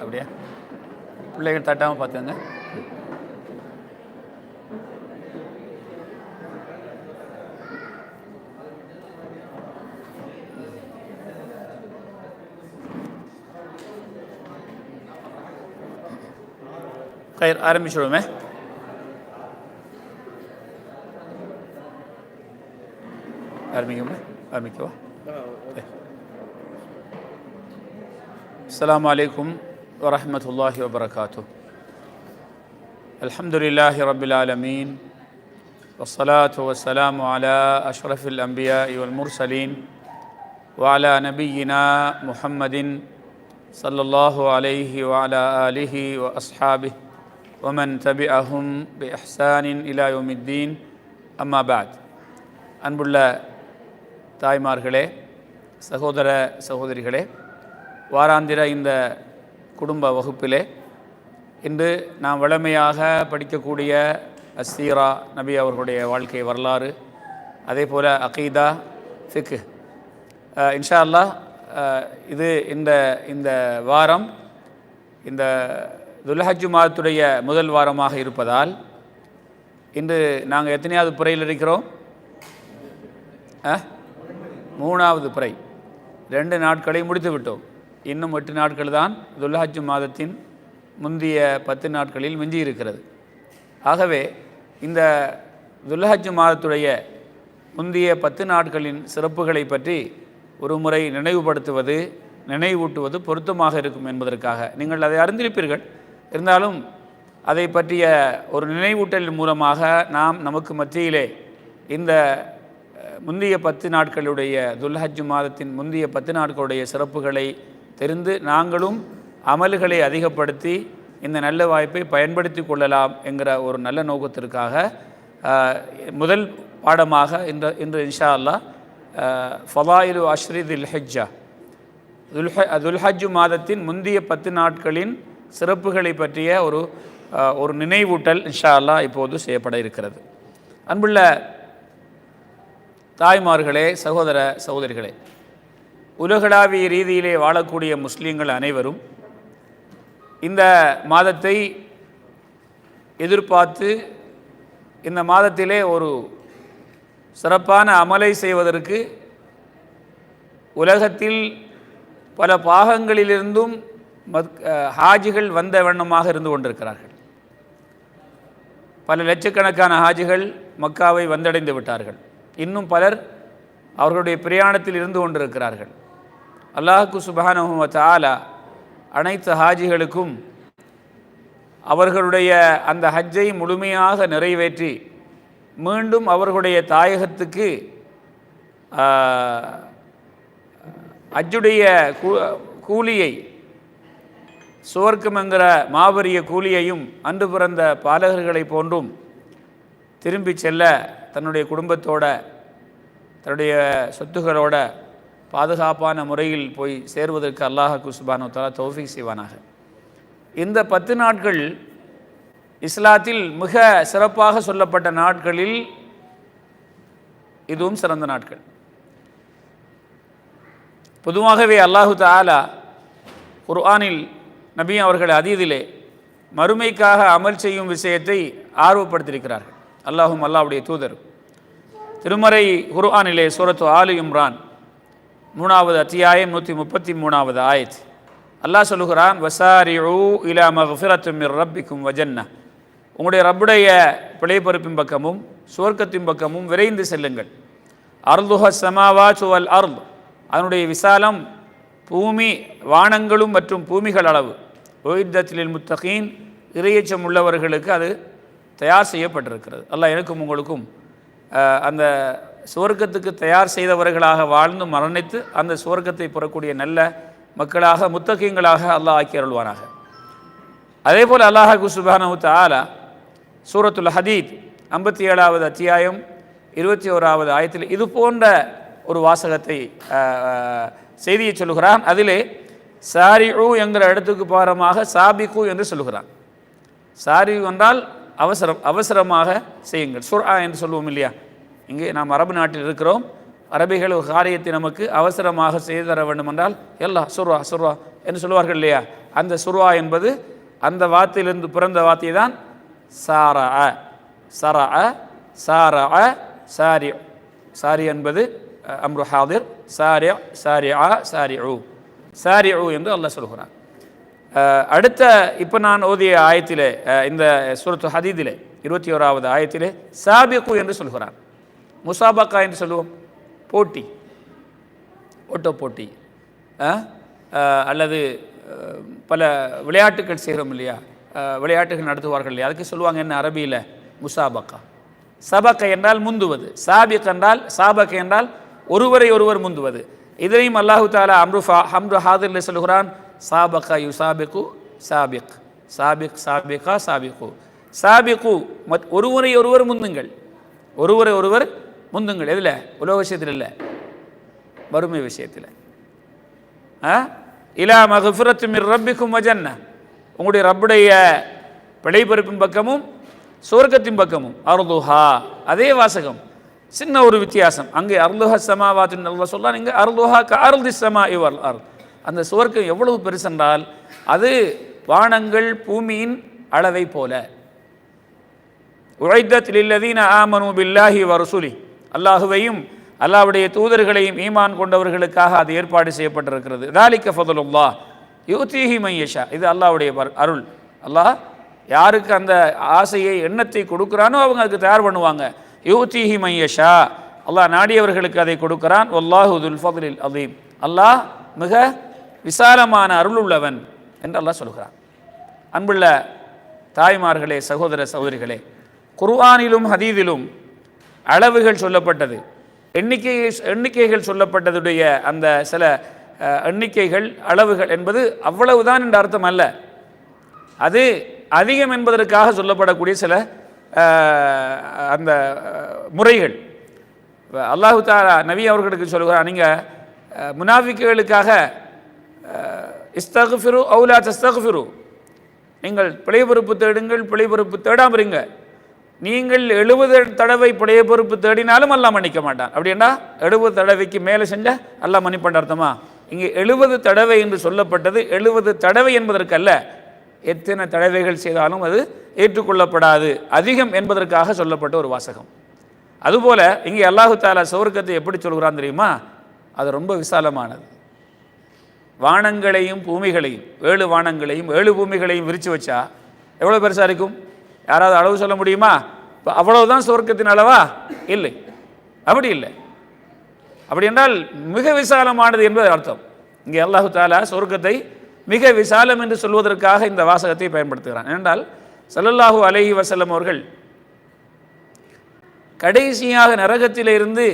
அப்படியா பிள்ளைகள் தட்டாமல் பார்த்துங்க கயிறு ஆரம்பிச்சு விடுமே ஆரம்பிக்குமா ஆரம்பிக்கவா அஸ்லாம் வலைக்கும் ورحمة الله وبركاته الحمد لله رب العالمين والصلاة والسلام على أشرف الأنبياء والمرسلين وعلى نبينا محمد صلى الله عليه وعلى آله وأصحابه ومن تبعهم بإحسان إلى يوم الدين أما بعد அன்புள்ள தாய்மார்களே சகோதர சகோதரிகளே வாராந்திர இந்த குடும்ப வகுப்பிலே இன்று நாம் வழமையாக படிக்கக்கூடிய அஸ்தீரா நபி அவர்களுடைய வாழ்க்கை வரலாறு அதே போல் அகீதா ஃபிக்கு இன்ஷா அல்லாஹ் இது இந்த இந்த வாரம் இந்த துல்ஹஜ் மாதத்துடைய முதல் வாரமாக இருப்பதால் இன்று நாங்கள் எத்தனையாவது புறையில் இருக்கிறோம்? ஆ மூணாவது புறை ரெண்டு நாட்களை முடித்து விட்டோம். இன்னும் எட்டு நாட்கள் தான் துல்ஹஜ் மாதத்தின் முந்திய பத்து நாட்களில் மிஞ்சி இருக்கிறது ஆகவே இந்த துல்ஹஜ் மாதத்துடைய முந்திய பத்து நாட்களின் சிறப்புகளை பற்றி ஒரு முறை நினைவுபடுத்துவது நினைவூட்டுவது பொருத்தமாக இருக்கும் என்பதற்காக. நீங்கள் அதை அறிந்திருப்பீர்கள். இருந்தாலும் அதை பற்றிய ஒரு நினைவூட்டல் மூலமாக நாம் நமக்கு மத்தியிலே இந்த முந்தைய பத்து நாட்களுடைய துல்ஹஜ் மாதத்தின் முந்தைய பத்து நாட்களுடைய சிறப்புகளை தெரிந்து நாங்களும் அமல்களை அதிகப்படுத்தி இந்த நல்ல வாய்ப்பை பயன்படுத்தி கொள்ளலாம் என்கிற ஒரு நல்ல நோக்கத்திற்காக முதல் பாடமாக இன்று இன்று இன்ஷா அல்லாஹ் ஃபலாயிலு அஷ்ரி தில் ஹஜ்ஜா. துல்ஹ துல்ஹஜ் மாதத்தின் முந்தைய பத்து நாட்களின் சிறப்புகளை பற்றிய ஒரு ஒரு நினைவூட்டல் இன்ஷா அல்லாஹ் இப்போது செய்யப்பட இருக்கிறது. அன்புள்ள தாய்மார்களே சகோதர சகோதரிகளே உலகளாவிய ரீதியிலே வாழக்கூடிய முஸ்லீம்கள் அனைவரும் இந்த மாதத்தை எதிர்பார்த்து இந்த மாதத்திலே ஒரு சிறப்பான அமலை செய்வதற்கு உலகத்தில் பல பாகங்களிலிருந்தும் ஹாஜிகள் வந்த வண்ணமாக இருந்து கொண்டிருக்கிறார்கள். பல லட்சக்கணக்கான ஹாஜிகள் மக்காவை வந்தடைந்து விட்டார்கள். இன்னும் பலர் அவர்களுடைய பிரயாணத்தில் இருந்து கொண்டிருக்கிறார்கள். அல்லாஹுக்கு சுபஹானஹு வ அனைத்து ஹாஜிகளுக்கும் அவர்களுடைய அந்த ஹஜ்ஜை முழுமையாக நிறைவேற்றி மீண்டும் அவர்களுடைய தாயகத்துக்கு ஹஜ்ஜுடைய கூ- கூலியை சுவர்க்கம் என்கிற மாபெரிய கூலியையும் அன்று பிறந்த பாலகர்களைப் போன்றும் திரும்பி செல்ல தன்னுடைய குடும்பத்தோட தன்னுடைய சொத்துகளோட பாதுகாப்பான முறையில் போய் சேருவதற்கு அல்லாஹ் குஸ்பானு தலா தௌஃபிக் செய்வானாக. இந்த பத்து நாட்கள் இஸ்லாத்தில் மிக சிறப்பாக சொல்லப்பட்ட நாட்களில் இதுவும் சிறந்த நாட்கள். பொதுவாகவே அல்லாஹு தாலா குர்ஆனில் நபி அவர்கள் அதீதிலே மறுமைக்காக அமல் செய்யும் விஷயத்தை ஆர்வப்படுத்தியிருக்கிறார்கள். அல்லாஹும் அல்லாவுடைய தூதர். திருமறை குர்ஆனிலே சூரத்து ஆலு இம்ரான் மூணாவது அத்தியாயம் நூற்றி முப்பத்தி மூணாவது ஆயத். அல்லாஹ் சொல்லுகிறான் வசாரிஉ இலா மஃபிரத்தும் ரப்பிக்கும் வஜன்னா. உங்களுடைய ரப்புடைய பிழைப்பொறுப்பின் பக்கமும் சுவர்க்கத்தின் பக்கமும் விரைந்து செல்லுங்கள். அர்துஹ சமாவா சுவல் அர்த். அதனுடைய விசாலம் பூமி வானங்களும் மற்றும் பூமிகள் அளவு. ஒய்தத்திலில் முத்தகீன். இறையச்சம் உள்ளவர்களுக்கு அது தயார் செய்யப்பட்டிருக்கிறது. அல்லாஹ் எனக்கும் உங்களுக்கும் அந்த சுவர்க்கத்துக்கு தயார் செய்தவர்களாக வாழ்ந்து மரணித்து அந்த சுவர்க்கத்தை பெறக்கூடிய நல்ல மக்களாக முத்தகீங்களாக அல்லாஹ் ஆக்கி அருள்வானாக. அதே போல் அல்லாஹாக்கு சுபானு தாலா சூரத்துல் ஹதீத் ஐம்பத்தி ஏழாவது அத்தியாயம் இருபத்தி ஓராவது ஆயத்தில் இது போன்ற ஒரு வாசகத்தை செய்தியை சொல்லுகிறான். அதிலே சாரிஉ என்கிற இடத்துக்கு பாரமாக சாபிகு என்று சொல்லுகிறான். சாரி என்றால் அவசரம் அவசரமாக செய்யுங்கள். சுர்ஆ என்று சொல்லுவோம் இல்லையா? இங்கே நாம் அரபு நாட்டில் இருக்கிறோம். அரபிகள் ஒரு காரியத்தை நமக்கு அவசரமாக செய்து தர வேண்டும் என்றால் எல்லா சுர்வா சுர்வா என்று சொல்லுவார்கள் இல்லையா? அந்த சுர்வா என்பது அந்த வார்த்தையிலிருந்து பிறந்த வார்த்தை தான் சார சர சார சாரி. சாரி என்பது அம்ரு ஹாதிர் சாரி சாரி ஆ சாரி உ சாரி உ என்று அல்லாஹ் சொல்கிறான். அடுத்த இப்போ நான் ஓதிய ஆயத்திலே இந்த சுரத்து ஹதீதிலே இருபத்தி ஓராவது ஆயத்திலே சாபிகு என்று சொல்கிறான். முசாபக்கா என்று சொல்லுவோம். போட்டி. ஓட்ட போட்டி. அல்லது பல விளையாட்டுகள் செய்கிறோம் இல்லையா? விளையாட்டுகள் நடத்துவார்கள் இல்லையா? அதுக்கு சொல்லுவாங்க என்ன அரபியில்? முசாபக்கா. சபக்க என்றால் முந்துவது. சாபிக் என்றால் சாபக் என்றால் ஒருவரை ஒருவர் முந்துவது. இதையும் அல்லாஹு தாலா அம்ருஃபா ஹம்ரு ஹாதிரில் சொல்கிறான் சாபக்கா யு சாபிக்கு சாபிக். சாபிக் சாபிகா சாபிக்கு. சாபிக்கு மத் ஒருவரை ஒருவர் முந்துங்கள். ஒருவரை ஒருவர் முந்துங்கள். எதில்? உலக விஷயத்தில் இல்லை. வறுமை விஷயத்தில். ஆ? இலா மகஃபிரத்து மிர் ரப்பிக்கும் வஜன்ன. உங்களுடைய ரப்புடைய பிழைப்பெருப்பின் பக்கமும் சுவர்க்கத்தின் பக்கமும் அருதுஹா. அதே வாசகம். சின்ன ஒரு வித்தியாசம். அங்கே அருளுஹ சமாவாத்தின் நல்லா சொல்லலாம் இங்கே அருளுஹா க அருள்தி சமா இவர் அருள் அந்த சுவர்க்கம் எவ்வளவு பெருசென்றால் அது வானங்கள் பூமியின் அளவை போல. உழைத்தத்தில் லில்லதீன ஆமனு பில்லாஹி வரசுலி அல்லாஹுவையும் அல்லாஹ்வுடைய தூதர்களையும் ஈமான் கொண்டவர்களுக்காக அது ஏற்பாடு செய்யப்பட்டிருக்கிறது. தாலிக்க ஃபதுலுல்லா யூத்தீஹி மையஷா இது அல்லாவுடைய அருள். அல்லாஹ் யாருக்கு அந்த ஆசையை எண்ணத்தை கொடுக்குறானோ அவங்க அதுக்கு தயார் பண்ணுவாங்க. யூத்தீஹி மையஷா அல்லாஹ் நாடியவர்களுக்கு அதை கொடுக்கிறான். வல்லாஹு துல் ஃபதுலில் அதீம் அல்லாஹ் மிக விசாலமான அருள் உள்ளவன் என்று அல்லாஹ் சொல்கிறான். அன்புள்ள தாய்மார்களே சகோதர சகோதரிகளே குர்ஆனிலும் ஹதீதிலும் அளவுகள் சொல்லப்பட்டது. எண்ணிக்கை எண்ணிக்கைகள் சொல்லப்பட்டதுடைய அந்த சில எண்ணிக்கைகள் அளவுகள் என்பது அவ்வளவுதான் என்ற அர்த்தம் அல்ல. அது அதிகம் என்பதற்காக சொல்லப்படக்கூடிய சில அந்த முறைகள். அல்லாஹு தாரா நபி அவர்களுக்கு சொல்கிறார் நீங்கள் முனாஃபிக்குகளுக்காக இஸ்தகுஃபிரு அவுலா தஸ்தகுஃபிரு நீங்கள் பிழை பொறுப்பு தேடுங்கள் பிழை பொறுப்பு தேடாம நீங்கள் எழுபது தடவை புடைய பொறுப்பு தேடினாலும் அல்லாஹ் மன்னிக்க மாட்டான். அப்படின்னா எழுபது தடவைக்கு மேலே செஞ்ச அல்லாஹ் மன்னிப்பான் அர்த்தமா? இங்கே எழுபது தடவை என்று சொல்லப்பட்டது எழுபது தடவை என்பதற்கல்ல. எத்தனை தடவைகள் செய்தாலும் அது ஏற்றுக்கொள்ளப்படாது. அதிகம் என்பதற்காக சொல்லப்பட்ட ஒரு வாசகம். அதுபோல இங்கே அல்லாஹு தாலா சௌர்க்கத்தை எப்படி சொல்கிறான் தெரியுமா? அது ரொம்ப விசாலமானது. வானங்களையும் பூமிகளையும் ஏழு வானங்களையும் ஏழு பூமிகளையும் விரித்து வச்சா எவ்வளோ பெருசாக இருக்கும்? யாராவது அளவு சொல்ல முடியுமா? இப்போ அவ்வளவுதான் சுவர்க்கத்தின் அளவா? இல்லை. அப்படி இல்லை. அப்படி என்றால் மிக விசாலமானது என்பது அர்த்தம். இங்கே அல்லாஹு தாலா சொர்க்கத்தை மிக விசாலம் என்று சொல்வதற்காக இந்த வாசகத்தை பயன்படுத்துகிறான். ஏனென்றால் சல்லல்லாஹூ அலஹி வஸல்லம் அவர்கள் கடைசியாக நரகத்தில் இருந்து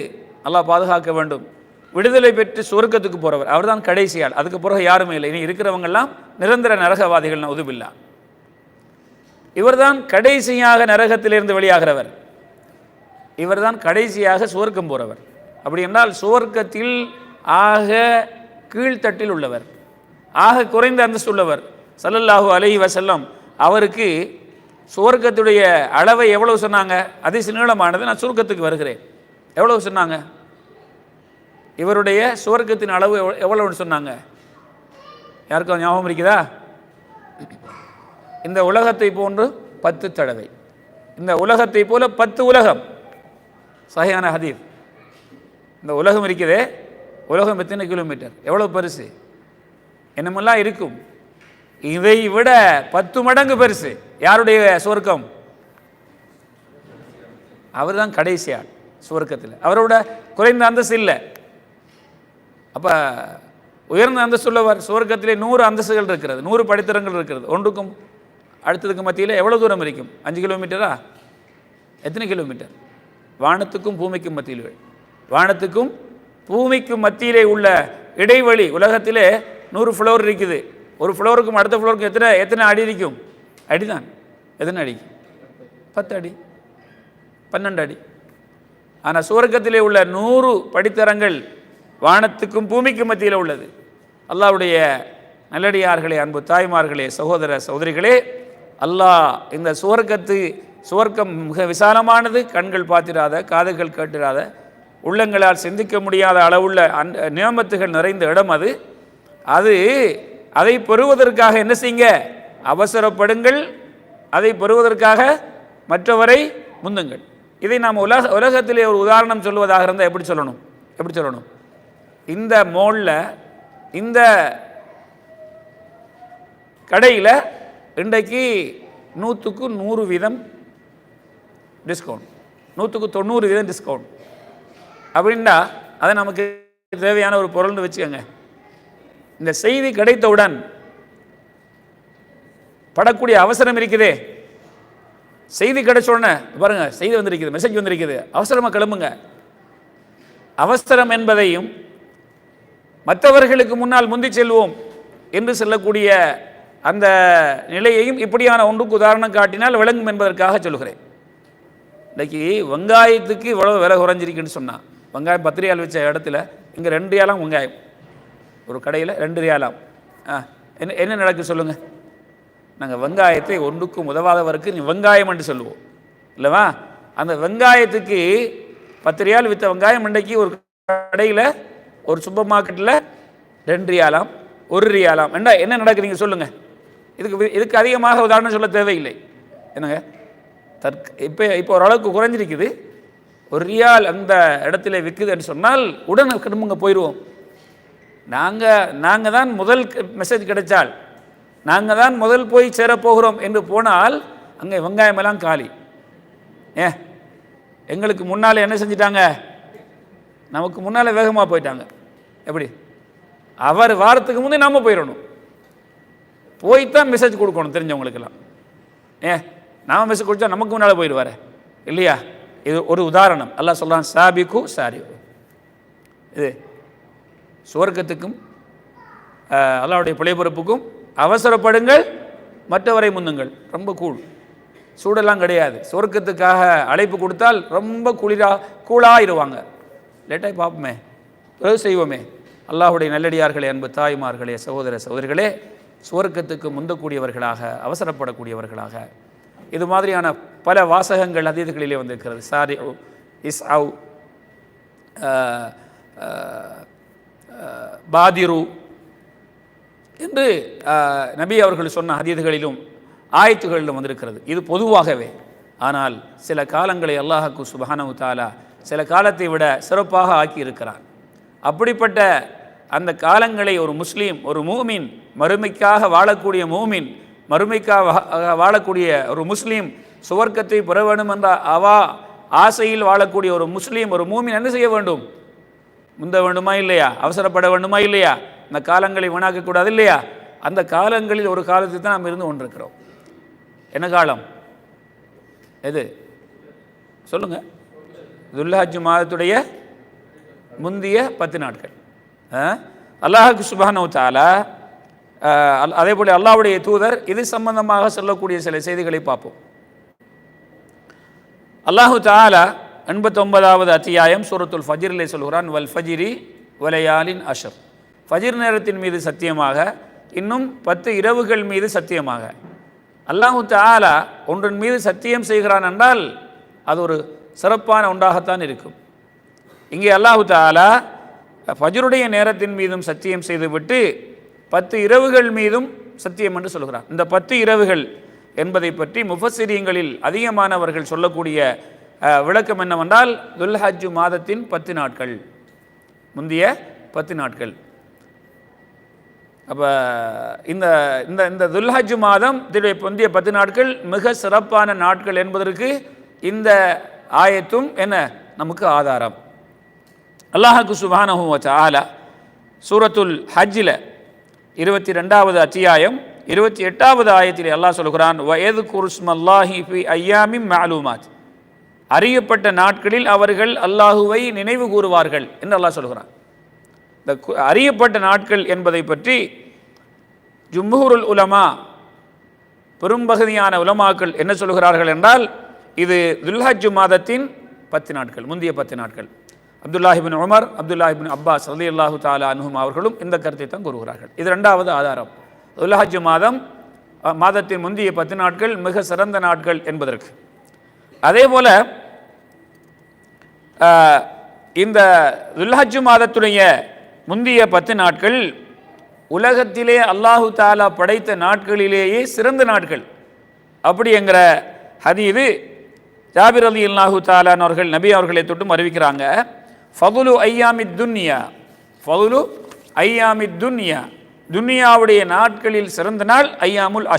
அல்லாஹ் பாதுகாக்க வேண்டும். விடுதலை பெற்று சொர்க்கத்துக்கு போகிறவர் அவர்தான் கடைசியால் அதுக்கு பிறகு யாருமே இல்லை. இனி இருக்கிறவங்கெல்லாம் நிரந்தர நரகவாதிகள் உதுபில்லா இவர்தான் கடைசியாக நரகத்திலிருந்து வெளியாகிறவர். இவர்தான் கடைசியாக சுவர்க்கம் போகிறவர் அப்படி என்றால் சுவர்க்கத்தில் ஆக கீழ்த்தட்டில் உள்ளவர். ஆக குறைந்த அந்தஸ்து உள்ளவர். சல்லல்லாஹு அலஹி வசல்லம் அவருக்கு சுவர்க்கத்துடைய அளவை எவ்வளவு சொன்னாங்க? அதிச நீளமானது நான் சுருக்கத்துக்கு வருகிறேன். எவ்வளவு சொன்னாங்க? இவருடைய சுவர்க்கத்தின் அளவு எவ்வ- எவ்வளவுன்னு சொன்னாங்க? யாருக்கும் ஞாபகம் இருக்குதா? இந்த உலகத்தை போன்று பத்து தடவை. இந்த உலகத்தை போல பத்து உலகம். சஹியான ஹதீர் இந்த உலகம் இருக்குதே. உலகம் எத்தனை கிலோமீட்டர்? எவ்வளோ பெருசு? என்னமெல்லாம் இருக்கும்? இதை விட பத்து மடங்கு பெருசு. யாருடைய சுவர்க்கம்? அவர் தான் கடைசியாள் சுவர்க்கத்தில். அவரோட குறைந்த அந்தஸ்து இல்லை. அப்போ உயர்ந்த அந்தஸ்து உள்ளவர் சுவர்க்கத்திலே நூறு அந்தஸ்துகள் இருக்கிறது. நூறு படித்தரங்கள் இருக்கிறது. ஒன்றுக்கும் அடுத்ததுக்கு மத்தியில் எவ்வளோ தூரம் இருக்கும்? அஞ்சு கிலோமீட்டரா? எத்தனை கிலோமீட்டர்? வானத்துக்கும் பூமிக்கும் மத்தியில் வானத்துக்கும் பூமிக்கும் மத்தியிலே உள்ள இடைவெளி உலகத்திலே நூறு ஃப்ளோர் இருக்குது. ஒரு ஃப்ளோருக்கும் அடுத்த ஃப்ளோருக்கும் எத்தனை எத்தனை அடி இருக்கும்? அடிதான். எத்தனை அடி? பத்து அடி. பன்னெண்டு அடி. ஆனால் சுவர்க்கத்திலே உள்ள நூறு படித்தரங்கள் வானத்துக்கும் பூமிக்கும் மத்தியில் உள்ளது. அல்லாவுடைய நல்லடியார்களே அன்பு தாய்மார்களே சகோதர சகோதரிகளே அல்லாஹ் இந்த சுவர்க்கத்து சுவர்க்கம் மிக விசாலமானது. கண்கள் பார்த்திராத காதுகள் கேட்டிராத உள்ளங்களால் சிந்திக்க முடியாத அளவுள்ள அந் நியமத்துகள் நிறைந்த இடம் அது. அது அதை பெறுவதற்காக என்ன செய்யுங்க? அவசரப்படுங்கள். அதை பெறுவதற்காக மற்றவரை முந்துங்கள். இதை நாம் உலக உலகத்திலே ஒரு உதாரணம் சொல்வதாக இருந்தால் எப்படி சொல்லணும்? எப்படி சொல்லணும்? இந்த மோலில் இந்த கடையில் இன்றைக்கு நூற்றுக்கு நூறு வீதம் டிஸ்கவுண்ட் நூற்றுக்கு தொண்ணூறு வீதம் டிஸ்கவுண்ட் அப்படின்னா அதை நமக்கு தேவையான ஒரு பொருள்னு வச்சுக்கோங்க. இந்த செய்தி கிடைத்தவுடன் படக்கூடிய அவசரம் இருக்குதே. செய்தி கிடைச்ச உடனே பாருங்க செய்தி வந்திருக்குது மெசேஜ் வந்திருக்குது. அவசரமாக கிளம்புங்க. அவசரம் என்பதையும் மற்றவர்களுக்கு முன்னால் முந்தி செல்வோம் என்று சொல்லக்கூடிய அந்த நிலையையும் இப்படியான ஒன்றுக்கு உதாரணம் காட்டினால் விளங்கும் என்பதற்காக சொல்கிறேன் இன்றைக்கி வெங்காயத்துக்கு இவ்வளோ விலை குறைஞ்சிருக்குன்னு சொன்னால் வெங்காயம் பத்து ரியால் வச்ச இடத்துல இங்கே ரெண்டு ரியாலாம் வெங்காயம். ஒரு கடையில் ரெண்டு ரியாலாம். ஆ என்ன என்ன நடக்கு சொல்லுங்கள் நாங்கள் வெங்காயத்தை ஒன்றுக்கும் உதவாதவருக்கு நீ வெங்காயம் என்று சொல்லுவோம். இல்லைவா? அந்த வெங்காயத்துக்கு பத்து ரியால் விற்ற வெங்காயம் இன்றைக்கு ஒரு கடையில் ஒரு சூப்பர் மார்க்கெட்டில் ரெண்டு ரியாலாம் ஒரு ரியாலாம். என்ன என்ன நடக்குது நீங்கள் சொல்லுங்கள் இதுக்கு இதுக்கு அதிகமாக உதாரணம் சொல்ல தேவையில்லை. என்னங்க? தற்க இப்போ இப்போ ஓரளவுக்கு குறைஞ்சிருக்குது. ஒரு ரியால் அந்த இடத்துல விற்குதுன்னு சொன்னால் உடனே கிளம்புங்க போயிடுவோம் நாங்கள் நாங்கள் தான் முதல் மெசேஜ் கிடைச்சால் நாங்கள் தான் முதல் போய் சேரப்போகிறோம் என்று போனால் அங்கே வெங்காயமெல்லாம் காலி. ஏ? எங்களுக்கு முன்னால் என்ன செஞ்சிட்டாங்க? நமக்கு முன்னால் வேகமாக போயிட்டாங்க. எப்படி? அவர் வாரத்துக்கு முன்னே நாம் போயிடணும் போய் தான் மெசேஜ் கொடுக்கணும் தெரிஞ்சவங்களுக்கெல்லாம். ஏ நாம மெசேஜ் கொடுத்தா நமக்கு முன்னால் போயிடுவார் இல்லையா? இது ஒரு உதாரணம். அல்லாஹ் சொல்கிறான் சாபிக்கு சாரி இது சுவர்க்கத்துக்கும் அல்லாவுடைய பிழைப்பொறுப்புக்கும் அவசரப்படுங்கள் மற்றவரை முந்துங்கள். ரொம்ப கூழ் சூடெல்லாம் கிடையாது. சுவர்க்கத்துக்காக அழைப்பு கொடுத்தால் ரொம்ப குளிரா கூலாயிருவாங்க லேட்டாக பார்ப்போமே. பிறகு செய்வோமே. அல்லாஹுடைய நல்லடியார்களே அன்பு தாய்மார்களே சகோதர சகோதரிகளே சுவர்க்கத்துக்கு முந்தக்கூடியவர்களாக அவசரப்படக்கூடியவர்களாக. இது மாதிரியான பல வாசகங்கள் அதீதங்களிலே வந்திருக்கிறது. சாரி இஸ் அவு பாதிரு என்று நபி அவர்கள் சொன்ன அதீதங்களிலும் ஆயத்துகளிலும் வந்திருக்கிறது. இது பொதுவாகவே. ஆனால் சில காலங்களை அல்லாஹுக்கு சுபஹானஹு தாலா சில காலத்தை விட சிறப்பாக ஆக்கி இருக்கிறார் அப்படிப்பட்ட அந்த காலங்களை ஒரு முஸ்லீம் ஒரு மூமின் மறுமைக்காக வாழக்கூடிய மூமின் மறுமைக்காக வா- வாழக்கூடிய ஒரு முஸ்லீம் சுவர்க்கத்தை பெற வேண்டும் என்ற அவா ஆசையில் வாழக்கூடிய ஒரு முஸ்லீம் ஒரு மூமின் என்ன செய்ய வேண்டும்? முந்த வேண்டுமா இல்லையா? அவசரப்பட வேண்டுமா இல்லையா? இந்த காலங்களை வீணாக்கக்கூடாது இல்லையா? அந்த காலங்களில் ஒரு காலத்தில் தான் நாம் இருந்து கொண்டிருக்கிறோம். என்ன காலம்? எது? சொல்லுங்க. துல்ஹஜ் மாதத்துடைய முந்திய பத்து நாட்கள். அல்லாஹுக்கு சுபானு தாலா அதே போல அல்லாவுடைய தூதர் இது சம்பந்தமாக சொல்லக்கூடிய சில செய்திகளை பார்ப்போம். அல்லாஹு தாலா எண்பத்தொன்பதாவது அத்தியாயம் சூரத்துல் ஃபஜிரிலே சொல்கிறான் வல் ஃபஜிரி வலையாலின் அஷர். ஃபஜிர் நேரத்தின் மீது சத்தியமாக இன்னும் பத்து இரவுகள் மீது சத்தியமாக. அல்லாஹு தாலா ஒன்றின் மீது சத்தியம் செய்கிறான் என்றால் அது ஒரு சிறப்பான ஒன்றாகத்தான் இருக்கும். இங்கே அல்லாஹு தாலா ஃபஜருடைய நேரத்தின் மீதும் சத்தியம் செய்துவிட்டு பத்து இரவுகள் மீதும் சத்தியம் என்று சொல்கிறார். இந்த பத்து இரவுகள் என்பதை பற்றி முஃபசிரியங்களில் அதிகமானவர்கள் சொல்லக்கூடிய விளக்கம் என்னவென்றால் துல்ஹஜ்ஜு மாதத்தின் பத்து நாட்கள். முந்திய பத்து நாட்கள். அப்போ இந்த இந்த இந்த துல்ஹஜ் மாதம் இதனுடைய முந்தைய பத்து நாட்கள் மிக சிறப்பான நாட்கள் என்பதற்கு இந்த ஆயத்தும் என்ன? நமக்கு ஆதாரம். அல்லாஹுக்கு வச்சா ஆலா சூரத்துல் ஹஜ்ஜில் இருபத்தி ரெண்டாவது அத்தியாயம் இருபத்தி எட்டாவது ஆயத்தில் அல்லாஹ் சொல்கிறான் வயது குருஸ்மல்லாஹி ஃபி ஐயாமி மாலூமாத். அறியப்பட்ட நாட்களில் அவர்கள் அல்லாஹுவை நினைவு கூறுவார்கள் என்று அல்லாஹ் சொல்கிறான் இந்த அறியப்பட்ட நாட்கள் என்பதை பற்றி ஜும்ஹூருல் உலமா பெரும்பகுதியான உலமாக்கள் என்ன சொல்கிறார்கள் என்றால் இது துல்ஹஜ் மாதத்தின் பத்து நாட்கள் முந்தைய பத்து நாட்கள். அப்துல்லாஹிபின் உமர் அப்துல்லாஹிபின் அப்பாஸ் அலி அல்லாஹு தாலா அனுஹும் அவர்களும் இந்த கருத்தை தான் கூறுகிறார்கள். இது ரெண்டாவது ஆதாரம். துல்ஹஜ் மாதம் மாதத்தின் முந்தைய பத்து நாட்கள் மிக சிறந்த நாட்கள் என்பதற்கு. அதே போல இந்த துல்ஹஜ் மாதத்துடைய முந்திய பத்து நாட்கள் உலகத்திலே அல்லாஹு தாலா படைத்த நாட்களிலேயே சிறந்த நாட்கள். அப்படிங்கிற ஹதீது ஜாபிர் அலி அல்லாஹு தாலான் அவர்கள் நபி அவர்களை தொட்டும் அறிவிக்கிறாங்க. ஃபதுலு ஐயாமி துன்யா. ஃபதுலு ஐயாமி துன்யா. துன்யாவுடைய நாட்களில் சிறந்த நாள் ஐயாமுல் அஷ்